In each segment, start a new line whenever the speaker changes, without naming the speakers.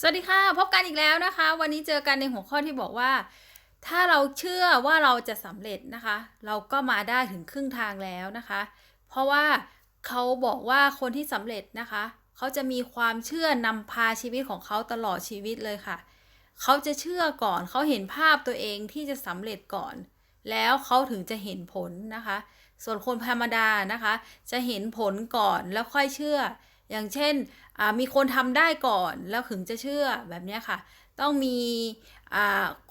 สวัสดีค่ะ พบกันอีกแล้วนะคะ วันนี้เจอกันในหัวข้อที่บอกว่า ถ้าเราเชื่อว่าเราจะสำเร็จนะคะ เราก็มาได้ถึงครึ่งทางแล้วนะคะ เพราะว่าเขาบอกว่าคนที่สำเร็จนะคะ เขาจะมีความเชื่อนำพาชีวิตของเขาตลอดชีวิตเลยค่ะ เขาจะเชื่อก่อนเขาเห็นภาพตัวเองที่จะสำเร็จก่อน แล้วเขาถึงจะเห็นผลนะคะ ส่วนคนธรรมดานะคะ จะเห็นผลก่อนแล้วค่อยเชื่อ อย่างเช่นมีคนทำได้ก่อนแล้วถึงจะเชื่อแบบนี้ค่ะ ต้องมี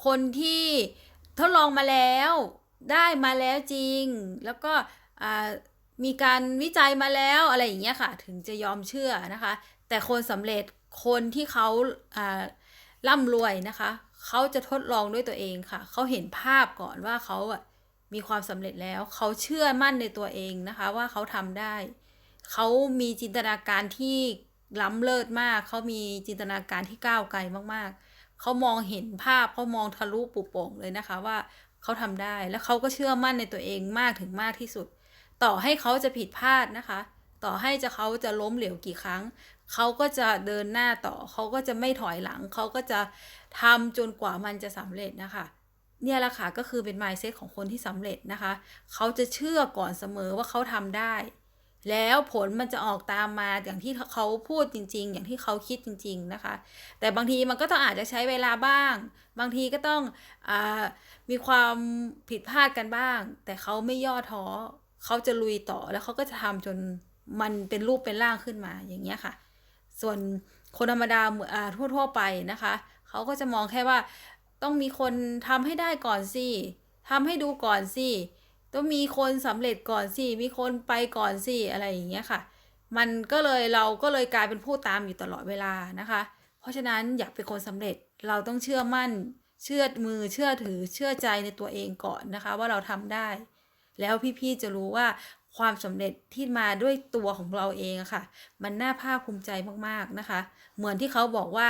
คนที่ทดลองมาแล้วได้มาแล้วจริง แล้วก็มีการวิจัยมาแล้วอะไรอย่างเงี้ยค่ะ ถึงจะยอมเชื่อนะคะ แต่คนสำเร็จคนที่เขาอ่าร่ำรวยนะคะ เขาจะทดลองด้วยตัวเองค่ะ เขาเห็นภาพก่อนว่าเขามีความสำเร็จแล้ว เขาเชื่อมั่นในตัวเองนะคะ ว่าเขาทำได้ เขามีจินตนาการที่ล้ำเลิศมาก เขามีจินตนาการที่ก้าวไกลมากๆ เขามองเห็นภาพเขามองทะลุปุโป่งเลยนะคะว่าเขาทำได้แล้วเขาก็เชื่อมั่นในตัวเองมากถึงมากที่สุด ต่อให้เขาจะผิดพลาดนะคะ ต่อให้จะเขาจะล้มเหลวกี่ครั้ง เขาก็จะเดินหน้าต่อ เขาก็จะไม่ถอยหลัง เขาก็จะทำจนกว่ามันจะสำเร็จนะคะเนี่ยแหละค่ะก็คือเป็น mindset ของคนที่สำเร็จนะคะ เขาจะเชื่อก่อนเสมอว่าเขาทำได้ แล้วผลมันจะออกตามมาอย่างที่เขาพูดจริง ๆ อย่างที่เขาคิดจริง ๆนะคะ แต่บางทีมันก็ต้องอาจจะใช้เวลาบ้าง บางทีก็ต้องอมีความผิดพลาดกันบ้าง แต่เขาไม่ย่อท้อเขาจะลุยต่อแล้วเขาก็จะทำจนมันเป็นรูปเป็นร่างขึ้นมาอย่างเงี้ยค่ะ ส่วนคนธรรมดาเหมือนอ่าทั่ว ๆ ไปนะคะเขาก็จะมองแค่ว่าต้องมีคนทำให้ได้ก่อนสิทำให้ดูก่อนสิ ต้องมีคนสำเร็จก่อนสิ มีคนไปก่อนสิ อะไรอย่างเงี้ยค่ะ มันก็เลยเราก็เลยกลายเป็นผู้ตามอยู่ตลอดเวลานะคะ เพราะฉะนั้นอยากเป็นคนสำเร็จเราต้องเชื่อมั่น เชื่อมือเชื่อถือเชื่อใจในตัวเองก่อนนะคะ ว่าเราทำได้ แล้วพี่ๆจะรู้ว่าความสำเร็จที่มาด้วยตัวของเราเองอะค่ะ มันน่าภาคภูมิใจมากๆนะคะ เหมือนที่เขาบอกว่า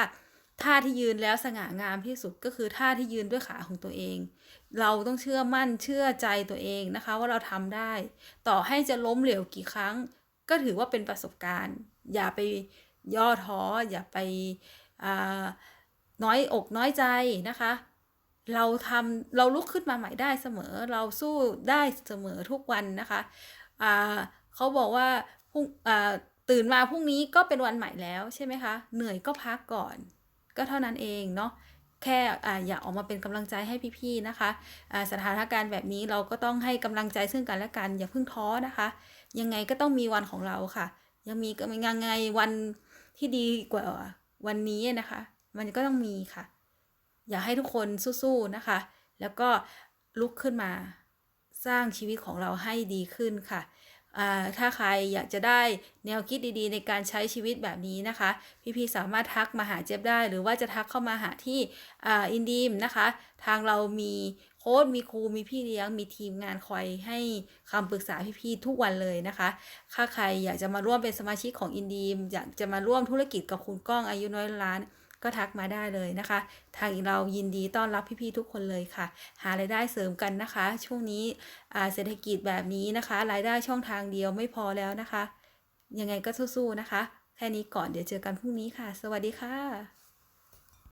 ท่าที่ยืนแล้วสง่างามที่สุดก็คือท่าที่ยืนด้วยขาของตัวเอง เราต้องเชื่อมั่นเชื่อใจตัวเองนะคะว่าเราทำได้ ต่อให้จะล้มเหลวกี่ครั้ง ก็ถือว่าเป็นประสบการณ์ อย่าไปย่อท้ออย่าไปอ่าน้อยอกน้อยใจนะคะ เราทำเราลุกขึ้นมาใหม่ได้เสมอ เราสู้ได้เสมอทุกวันนะคะเขาบอกว่าพรุ่งอ่าตื่นมาพรุ่งนี้ก็เป็นวันใหม่แล้วใช่ไหมคะ เหนื่อยก็พักก่อน ก็เท่านั้นเองเนาะแค่อ่าอยากออกมาเป็นกำลังใจให้พี่ๆนะคะสถานการณ์แบบนี้เราก็ต้องให้กำลังใจซึ่งกันและกัน อย่าเพิ่งท้อนะคะ ยังไงก็ต้องมีวันของเราค่ะ ยังมียังไงวันที่ดีกว่าวันนี้นะคะ มันก็ต้องมีค่ะ อยากให้ทุกคนสู้ๆนะคะ แล้วก็ลุกขึ้นมาสร้างชีวิตของเราให้ดีขึ้นค่ะ ถ้าใครอยากจะได้แนวคิดดีๆ ในการใช้ชีวิตแบบนี้นะคะ พี่ๆสามารถทักมาหาเจี๊ยบได้ หรือว่าจะทักเข้ามาหาที่อินดีมนะคะ ทางเรามีโค้ดมีครูมีพี่เลี้ยงมีทีมงานคอยให้คำปรึกษาพี่ๆทุกวันเลยนะคะถ้าใครอยากจะมาร่วมเป็นสมาชิกของอินดีมอยากจะมาร่วมธุรกิจกับคุณก้องอายุน้อยล้าน ก็ทักมาได้เลยนะคะ ทางเรายินดีต้อนรับพี่ๆทุกคนเลยค่ะ หารายได้เสริมกันนะคะ ช่วงนี้เศรษฐกิจแบบนี้นะคะ รายได้ช่องทางเดียวไม่พอแล้วนะคะ ยังไงก็สู้ๆนะคะ แค่นี้ก่อนเดี๋ยวเจอกันพรุ่งนี้ค่ะ สวัสดีค่ะ